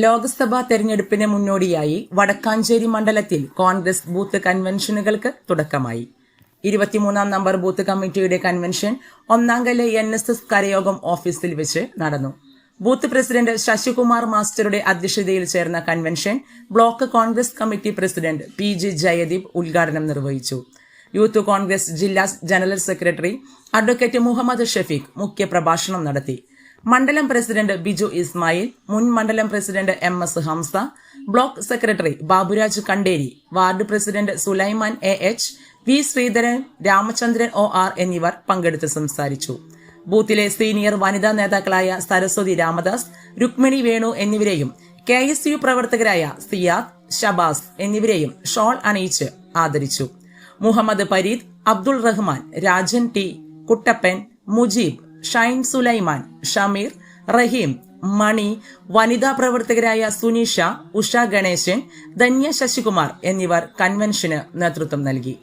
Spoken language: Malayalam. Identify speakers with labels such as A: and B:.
A: ലോക്സഭാ തെരഞ്ഞെടുപ്പിന് മുന്നോടിയായി വടക്കാഞ്ചേരി മണ്ഡലത്തിൽ കോൺഗ്രസ് ബൂത്ത് കൺവെൻഷനുകൾക്ക് തുടക്കമായി. ഇരുപത്തിമൂന്നാം നമ്പർ ബൂത്ത് കമ്മിറ്റിയുടെ കൺവെൻഷൻ ഒന്നാംകല എൻ എസ് എസ് കരയോഗം ഓഫീസിൽ വെച്ച് നടന്നു. ബൂത്ത് പ്രസിഡന്റ് ശശികുമാർ മാസ്റ്ററുടെ അധ്യക്ഷതയിൽ ചേർന്ന convention block Congress committee president P G Jayadeep ഉദ്ഘാടനം നിർവഹിച്ചു. യൂത്ത് കോൺഗ്രസ് ജില്ലാ general secretary advocate Muhammad Shafeeq മുഖ്യപ്രഭാഷണം നടത്തി. മണ്ഡലം പ്രസിഡന്റ് ബിജു ഇസ്മായിൽ മുൻ മണ്ഡലം president M S Hamsa block secretary Baburaj Kanderi ward president Sulaiman A H V Sreedharan Ramachandran O R എന്നിവർ പങ്കെടുത്ത് സംസാരിച്ചു. ബൂത്തിലെ സീനിയർ വനിതാ നേതാക്കളായ സരസ്വതി രാമദാസ് രുക്മിണി വേണു എന്നിവരെയും കെ എസ് യു പ്രവർത്തകരായ സിയാദ് ഷബാസ് എന്നിവരെയും ഷോൾ അണിയിച്ച് ആദരിച്ചു. മുഹമ്മദ് പരീദ് അബ്ദുൾ റഹ്മാൻ രാജൻ ടി കുട്ടപ്പൻ മുജീബ് ഷൈൻ സുലൈമാൻ ഷമീർ റഹീം മണി വനിതാ പ്രവർത്തകരായ സുനീഷ ഉഷ ഗണേശൻ ധന്യ ശശികുമാർ എന്നിവർ കൺവെൻഷന് നേതൃത്വം നൽകി.